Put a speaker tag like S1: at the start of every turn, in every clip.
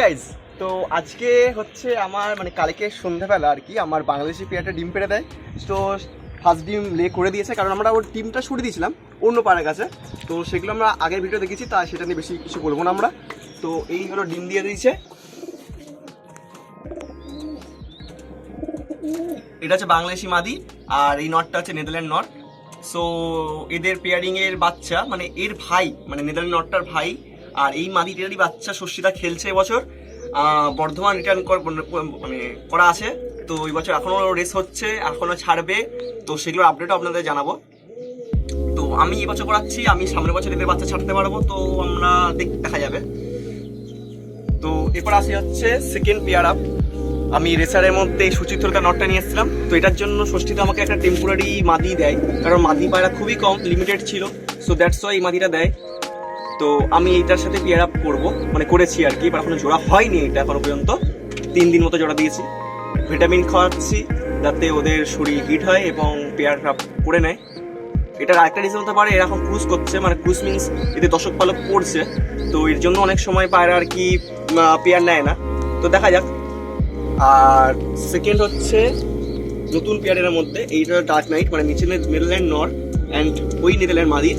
S1: Guys তো আজকে হচ্ছে আমার মানে কালকে সন্ধ্যাবেলা আর কি, আমার বাংলাদেশি পেয়ারটা ডিম পেড়ে দেয়। তো ফার্স্ট ডিম লে করে দিয়েছে, কারণ আমরা ওর টিমটা সরে দিয়েছিলাম, অন্য পাড়ার কাছে। তো সেগুলো আমরা আগের ভিডিও দেখেছি, তা সেটা নিয়ে বেশি কিছু বলব না আমরা। তো এই হলো ডিম দিয়ে দিয়েছে। এটা হচ্ছে বাংলাদেশি মাদি, আর এই নটটা হচ্ছে নেদারল্যান্ড নট। সো এদের পেয়ারিং এর বাচ্চা মানে এর ভাই মানে নেদারল্যান্ড নটটার ভাই আর এই মাদিটারই বাচ্চা শস্যিতা খেলছে এবছর বর্ধমান রিটার্ন মানে করা আছে। তো এই বছর এখনও রেস হচ্ছে, এখনও ছাড়বে। তো সেগুলোর আপডেটও আপনাদের জানাব। তো আমি এবছর করাচ্ছি, আমি সামনের বছর এদের বাচ্চা ছাড়তে পারব, তো আমরা দেখ- যাবে। তো এরপর আসি হচ্ছে সেকেন্ড পেয়ার আপ আমি রেসারের মধ্যে সুচিত্রতা নটটা নিয়ে এসেছিলাম। তো এটার জন্য ষষ্ঠীতে আমাকে একটা টেম্পোরারি মাদি দেয়। কারণ মাদি পায়রা খুবই কম লিমিটেড ছিল। সো দ্যাটস ওয়াই এই মাদিটা দেয়। তো আমি এইটার সাথে পেয়ার আপ করব। মানে করেছি আর কি এখনও জোড়া হয়নি এটা এখনও পর্যন্ত। তিন দিন মতো জোড়া দিয়েছি। ভিটামিন খাওয়াচ্ছি, যাতে ওদের শরীর হিট হয় এবং পেয়ার আপ করে নেয়। এটার আরেকটা রিজন হতে পারে এরকম ক্রুজ করছে। মানে ক্রুজ মিন্স এতে দশক পালক পড়ছে। তো এর জন্য অনেক সময় পায়রা আর কি পেয়ার নেয় না। তো দেখা যাক। আর সেকেন্ড হচ্ছে নতুন পেয়ারের মধ্যে, এইটা ডার্ক নাইট মানে নিচে নেদারল্যান্ড নর অ্যান্ড ওই নেদারল্যান্ড মাদির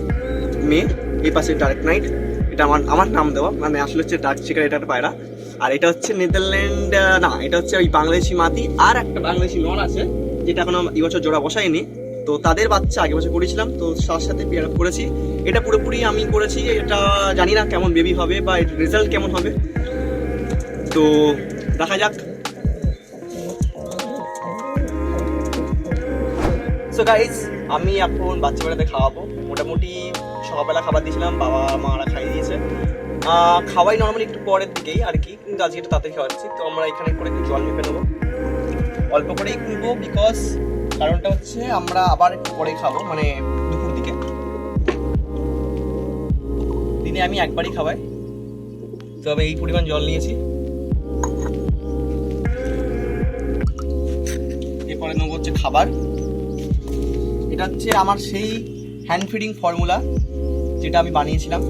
S1: মেয়ে এই পাশে ডার্ক নাইট এটা আমার আমার নাম দেওয়া মানে আসলে হচ্ছে ডার্ক চিকার এটা একটা পায়রা। আর এটা হচ্ছে নেদারল্যান্ড না, এটা হচ্ছে ওই বাংলাদেশি মাতি আর একটা বাংলাদেশি নর আছে, যেটা এখন এই বছর জোড়া বসায়নি। তো তাদের বাচ্চা আগে বছর করেছিলাম, তো তার সাথে পেয়ার আপ করেছি। এটা পুরোপুরি আমি করেছি, এটা জানি না কেমন বেবি হবে বা এর রেজাল্ট কেমন হবে। তো দেখা যাক। সো গাইস আমি এখন বাচ্চা বেড়াতে খাওয়াবো। মোটামুটি সকালবেলা খাবার দিয়েছিলাম, বাবা মারা খাইয়ে দিয়েছে। খাওয়াই নর্মালি একটু পরের দিকেই আর কি, কিন্তু আজকে একটু তাড়াতাড়ি খাওয়াচ্ছি। তো আমরা এখানে করে একটু জল মেপে নেব। অল্প করেই খুলবো বিকজ কারণটা হচ্ছে আমরা আবার একটু পরে খাব মানে দুপুর দিকে। দিনে আমি একবারই খাওয়াই। তবে এই পরিমাণ জল নিয়েছি। এরপরে নেব হচ্ছে খাবার। এটা হচ্ছে আমার সেই হ্যান্ড ফিডিং ফর্মুলা যেটা আমি বানিয়েছিলাম।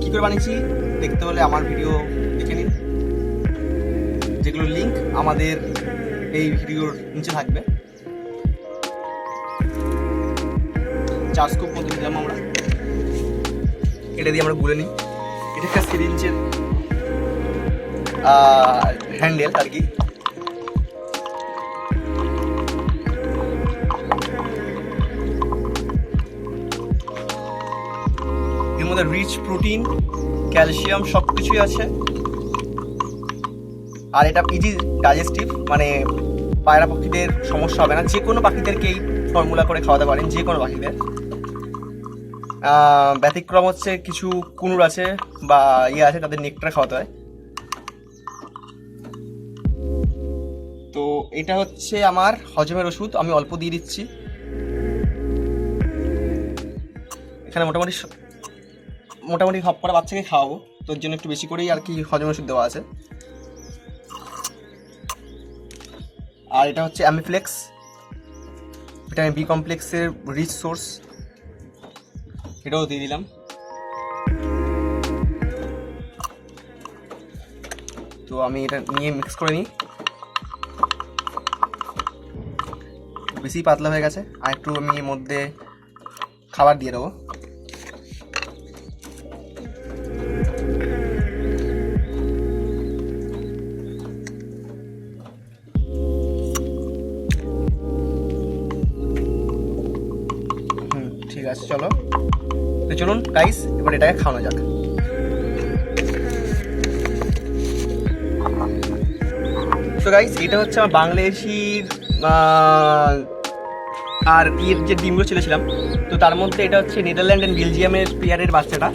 S1: কী করে বানিয়েছি? দেখতে হলে আমার ভিডিও দেখে নিন। যেগুলোর লিঙ্ক আমাদের এই ভিডিওর নিচে থাকবে। চার স্কোপ মতো দিলাম আমরা। এটা দিয়ে আমরা গুলে নিই। এটা একটা সিরিঞ্জের হ্যান্ডেল আর কি। এর মধ্যে রিচ প্রোটিন ক্যালসিয়াম সব কিছুই আছে। আর এটা ইজি ডাইজেস্টিভ মানে পায়রা পাখিদের সমস্যা হবে না। যে কোনো পাখিদেরকেই ফর্মুলা করে খাওয়াতে পারেন, যে কোনো পাখিদের। ব্যতিক্রম হচ্ছে কিছু কুনুর আছে বা ইয়ে আছে, তাদের নেকটার খাওয়াতে হয়। তো এটা হচ্ছে আমার হজমের ওষুধ, আমি অল্প দিয়ে দিচ্ছি। এখানে মোটামুটি মোটামুটি সব কটা বাচ্চাকে খাওয়াবো। তোর জন্য একটু বেশি করেই আর কি হজম ওষুধ দেওয়া আছে। আর এটা হচ্ছে অ্যামিফ্লেক্স ভিটামিন বি কমপ্লেক্সের রিচ সোর্স এটাও দিয়ে দিলাম। তো আমি এটা নিয়ে মিক্স করে নিই। বেশি পাতলা হয়ে গেছে। আর একটু আমি এর মধ্যে খাবার দিয়ে দেবো। আছে, চলো। তো চলুন গাইস এবার এটাকে খাওয়ানো যাক। তো গাইস এটা হচ্ছে আমার বাংলাদেশির আর ইয়ের যে ডিমগুলো ছেড়েছিলাম তো তার মধ্যে এটা হচ্ছে নেদারল্যান্ড অ্যান্ড বেলজিয়ামের পেয়ারের বাচ্চাটা।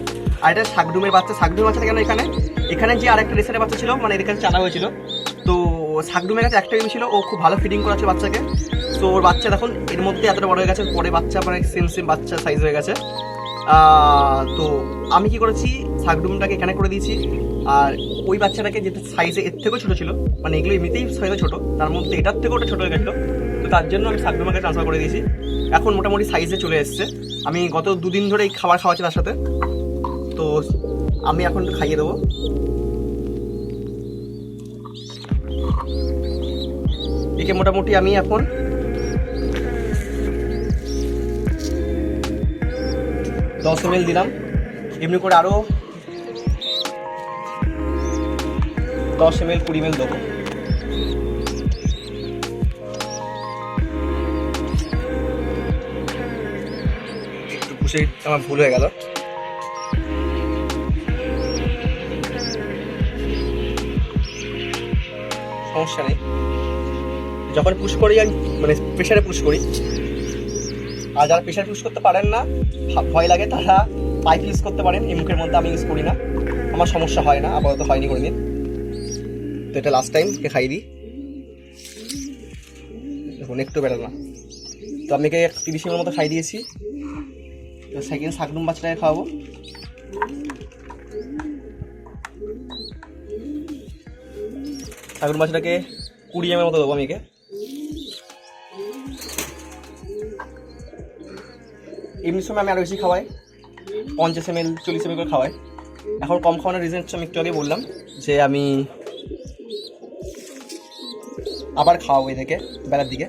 S1: আর এটা শাকডুমের বাচ্চা শাকডুমের বাচ্চাটা কেন এখানে? এখানে যে আরেকটা রেসারের বাচ্চা ছিল মানে এর কাছে চালা হয়েছিল। তো শাকডুমের কাছে একটা ছিল, ও খুব ভালো ফিডিং করাচ্ছে বাচ্চাকে। সো ওর বাচ্চা এখন এর মধ্যে এতটা বড় হয়ে গেছে, পরে বাচ্চা মানে সেম সেম বাচ্চা সাইজ হয়ে গেছে। তো আমি কি করেছি শাকডুমটাকে এখানে করে দিয়েছি। আর ওই বাচ্চাটাকে যেটা সাইজে এর থেকেও ছোটো ছিল মানে এগুলো এমনিতেই সাইজে ছোটো, তার মধ্যে এটার থেকেও ওটা ছোটো হয়ে গেছিল। তো তার জন্য আমি শাকডুমাকে ট্রান্সফার করে দিয়েছি। এখন মোটামুটি সাইজে চলে এসছে। আমি গত দুদিন ধরে এই খাবার খাওয়াচ্ছি তার সাথে। তো আমি এখন খাইয়ে দেবো। একে মোটামুটি আমি এখন দশ এম দিলাম। এমনি করে আরও দশ এম এল কুড়ি এম দেবো। একটু পুষে আমার ভুল হয়ে গেল। সমস্যা নেই। যখন পুশ করি, আমি মানে প্রেশারে পুশ করি। আর যারা প্রেশার ইউজ করতে পারেন না ভয় লাগে তারা পাইপ ইউজ করতে পারেন, এই মুখের মধ্যে আমি ইউজ করি না। আমার সমস্যা হয় না, আপাতত হয়নি কোনোদিন। তো এটা লাস্ট টাইম খাই দিই। দেখুন, একটু বেরো না। তো আমি একে তিরিশ মতো খাই দিয়েছি। তো সেকেন্ড শাকডুম বাচ্চাটাকে খাওয়াবো। শাকডুম বাচ্চাটাকে কুড়ি এমের মতো দেবো আমি একে এমনি সময় আমি আরও বেশি খাওয়াই। পঞ্চাশ এম এল চল্লিশ এম এল করে খাওয়াই। এখন কম খাওয়ানোর রিজন আমি একটু আগে বললাম যে আমি আবার খাওয়াবো এদেরকে বেলার দিকে।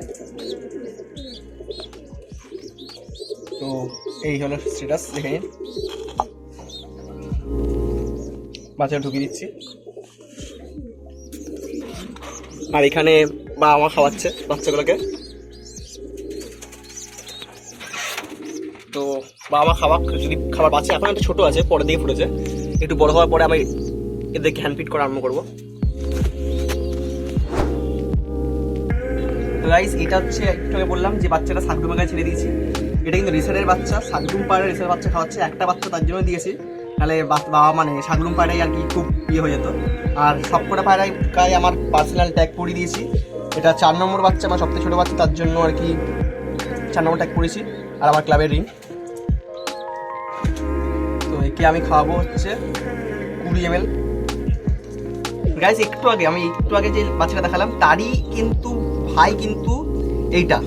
S1: তো এই হলো স্ট্যাটাস দেখে নিন। বাচ্চা ঢুকিয়ে দিচ্ছি। আর এখানে মা খাওয়াচ্ছে বাচ্চাগুলোকে। বাবা খাবার যদি খাবার পাচ্ছে এখন একটা ছোটো আছে পরে দিয়ে ফুটেছে। একটু বড় হওয়ার পরে আমি এদেরকে হ্যান্ড ফিট করা আরম্ভ করব। গাইস এটা হচ্ছে একটু আগে বললাম যে বাচ্চাটা শাকডুমের গায়ে ছেড়ে দিয়েছি। এটা কিন্তু রেসারের বাচ্চা শাকডুম পাড়ে রেসারের বাচ্চা খাওয়াচ্ছে, একটা বাচ্চা তার জন্য দিয়েছি। তাহলে বাবা মানে শাকডুম পাড়াই আর কি খুব ইয়ে হয়ে যেত। আর সবকটা পায়রায় গায়ে আমার পার্সোনাল ট্যাগ পরিয়ে দিয়েছি। এটা চার নম্বর বাচ্চা, আমার সবথেকে ছোটো বাচ্চা, তার জন্য আর কি চার নম্বর ট্যাগ করেছি। আর আমার ক্লাবের রিং তো আমি খাওয়াবো হচ্ছে কুড়ি এম এল গাইজ একটু আগে, আমি একটু আগে যে বাচ্চাটা দেখালাম, তারই কিন্তু ভাই কিন্তু এইটা,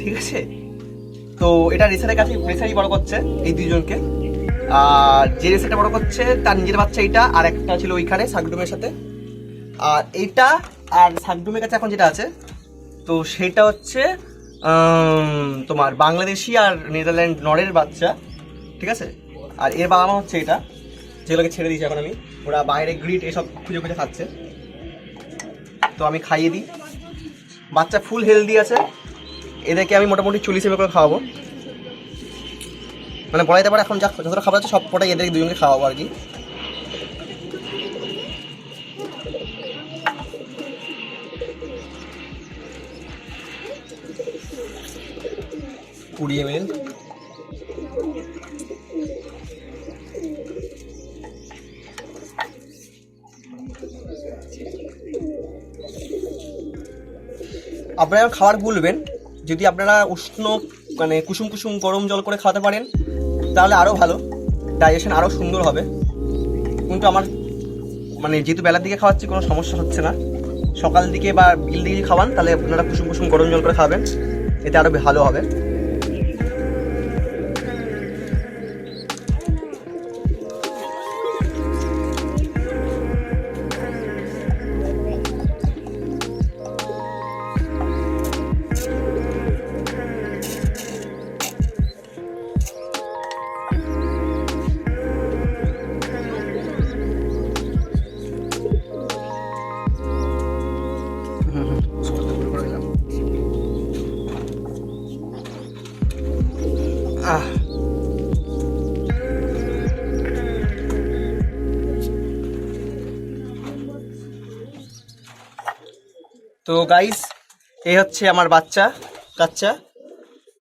S1: ঠিক আছে? তো এটা রেসারের কাছে, রেসারই বড় করছে এই দুইজনকে আর যে রেসারটা বড় করছে, তার নিজের বাচ্চা এইটা, আর একটা ছিল ওইখানে সাকডুমের সাথে। আর এইটা আর সাকডুমের কাছে এখন যেটা আছে, তো সেটা হচ্ছে তোমার বাংলাদেশি আর নেদারল্যান্ড নরের বাচ্চা, ঠিক আছে? আর এর বাবা মা হচ্ছে এটা, যেগুলোকে ছেড়ে দিয়েছি এখন আমি। ওরা বাইরে গ্রিট এসব খুঁজে খুঁজে খাচ্ছে। তো আমি খাইয়ে দিই। বাচ্চা ফুল হেলদি আছে। এদেরকে আমি মোটামুটি চল্লিশ এমএল করে খাওয়াবো। মানে বলা যেতে পারে এখন যা যতটা খাবার আছে সব কটাই এদেরকে দুজনকে খাওয়াবো আর কি। কুড়ি এমএল আপনারা খাবার গুলবেন যদি আপনারা উষ্ণ মানে কুসুম কুসুম গরম জল করে খাওয়াতে পারেন, তাহলে আরও ভালো। ডাইজেশন আরও সুন্দর হবে। কিন্তু আমার মানে যেহেতু বেলার দিকে খাওয়াচ্ছি, কোনো সমস্যা হচ্ছে না। সকাল দিকে বা বিল দিকে খাওয়ান, তাহলে আপনারা কুসুম কুসুম গরম জল করে খাবেন। এতে আরও ভালো হবে। তো গাইস এই হচ্ছে আমার বাচ্চা কাচ্চা।